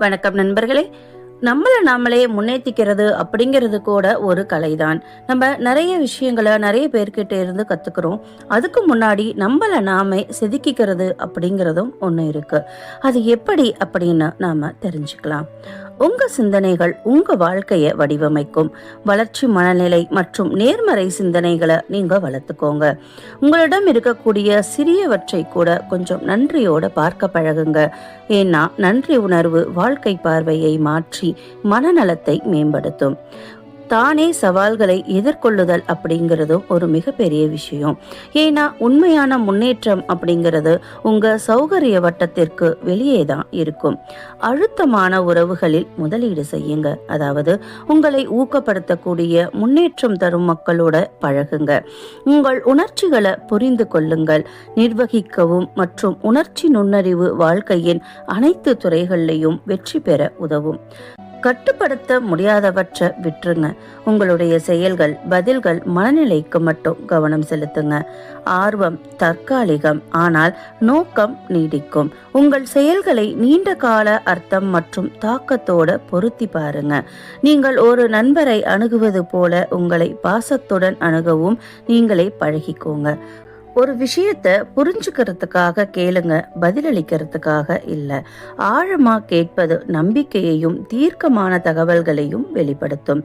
வணக்கம் நண்பர்களே. நம்மளை நாமளே முன்னேற்றிக்கிறது அப்படிங்கிறது கூட ஒரு கலைதான். நம்ம நிறைய விஷயங்களை நிறைய பேர்கிட்ட இருந்து கத்துக்கிறோம். அதுக்கு முன்னாடி நம்மளை நாமே செதுக்கிக்கிறது அப்படிங்கிறதும் ஒன்று இருக்கு. அது எப்படி அப்படின்னு நாம தெரிஞ்சுக்கலாம். உங்க சிந்தனைகள் உங்க வாழ்க்கையை வடிவமைக்கும். வளர்ச்சி மனநிலை மற்றும் நேர்மறை சிந்தனைகளை நீங்க வளர்த்துக்கோங்க. உங்களிடம் இருக்கக்கூடிய சிறியவற்றை கூட கொஞ்சம் நன்றியோட பார்க்க பழகுங்க. ஏன்னா நன்றி உணர்வு வாழ்க்கை பார்வையை மாற்றி மனநலத்தை மேம்படுத்தும். தானே சவால்களை எதிர்கொள்ளுதல் அப்படிங்கிறதும் ஒரு மிகப்பெரிய விஷயம். ஏன்னா உண்மையான முன்னேற்றம் அப்படிங்கிறது உங்க சௌகரிய வட்டத்திற்கு வெளியே தான் இருக்கும். அழுத்தமான உறவுகளில் முதலீடு செய்யுங்க. அதாவது உங்களை ஊக்கப்படுத்தக்கூடிய முன்னேற்றம் தரும் மக்களோட பழகுங்க. உங்கள் உணர்ச்சிகளை புரிந்து கொள்ளுங்கள். நிர்வகிக்கவும் மற்றும் உணர்ச்சி நுண்ணறிவு வாழ்க்கையின் அனைத்து துறைகளிலையும் வெற்றி பெற உதவும். கட்டுப்படுத்த முடியாதவற்றை விட்டுருங்க. உங்களுடைய செயல்கள் பதில்கள் மனநிலைக்கு மட்டும் கவனம் செலுத்துங்க. ஆர்வம் தற்காலிகம் ஆனால் நோக்கம் நீடிக்கும். உங்கள் செயல்களை நீண்ட கால அர்த்தம் மற்றும் தாக்கத்தோட பொருத்தி பாருங்க. நீங்கள் ஒரு நண்பரை அணுகுவது போல உங்களை பாசத்துடன் அணுகவும் நீங்களே பழகிக்கோங்க. ஒரு விஷயத்த புரிஞ்சுக்கிறதுக்காக கேளுங்க பதிலளிக்கிறதுக்காக இல்லை. ஆழமா கேட்பது நம்பிக்கையையும் தீர்க்கமான தகவல்களையும் வெளிப்படுத்தும்.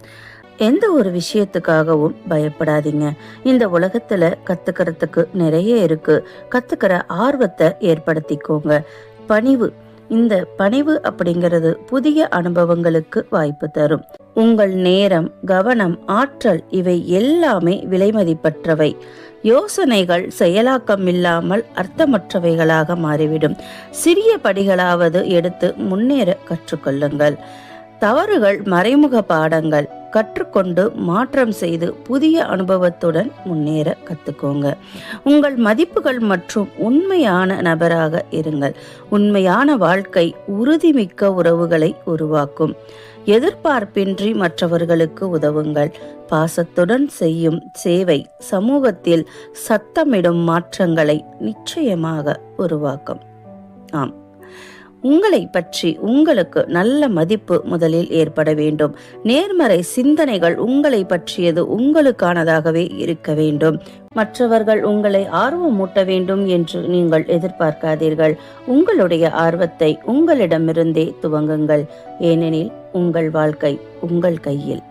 எந்த ஒரு விஷயத்துக்காகவும் பயப்படாதீங்க. இந்த உலகத்துல கத்துக்கிறதுக்கு நிறைய இருக்கு. கத்துக்கிற ஆர்வத்தை ஏற்படுத்திக்கோங்க. பணிவு இந்த பணிவு அப்படிங்கிறது புதிய அனுபவங்களுக்கு வாய்ப்பு தரும். உங்கள் நேரம் கவனம் ஆற்றல் இவை எல்லாமே விலைமதிப்பற்றவை யோசனைகள் செயலாக்கம் இல்லாமல் அர்த்தமற்றவைகளாக மாறிவிடும். சிறிய படிகளாவது எடுத்து முன்னேற கற்றுக்கொள்ளுங்கள். தவறுகள் மறைமுக பாடங்கள். கற்றுக்கொண்டு மாற்றம் செய்து புதிய அனுபவத்துடன் முன்னேற கத்துக்கோங்க. உங்கள் மதிப்புகள் மற்றும் உண்மையான நபராக இருங்கள். உண்மையான வாழ்க்கை உறுதிமிக்க உறவுகளை உருவாக்கும். எதிர்பார்ப்பின்றி மற்றவர்களுக்கு உதவுங்கள். பாசத்துடன் செய்யும் சேவை சமூகத்தில் சத்தமிடும் மாற்றங்களை நிச்சயமாக உருவாக்கும். ஆம். உங்களை பற்றி உங்களுக்கு நல்ல மதிப்பு முதலில் ஏற்பட வேண்டும். நேர்மறை சிந்தனைகள் உங்களை பற்றியது உங்களுக்கானதாகவே இருக்க வேண்டும். மற்றவர்கள் உங்களை ஆர்வமூட்ட வேண்டும் என்று நீங்கள் எதிர்பார்க்காதீர்கள். உங்களுடைய ஆர்வத்தை உங்களிடமிருந்தே துவங்குங்கள். ஏனெனில் உங்கள் வாழ்க்கை உங்கள் கையில்.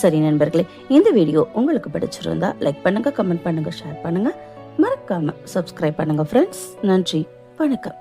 சரி நண்பர்களே இந்த வீடியோ உங்களுக்கு பிடிச்சிருந்தா லைக் பண்ணுங்க கமெண்ட் பண்ணுங்க ஷேர் பண்ணுங்க. மறக்காம சப்ஸ்கிரைப் பண்ணுங்க ஃப்ரெண்ட்ஸ் நன்றி வணக்கம்.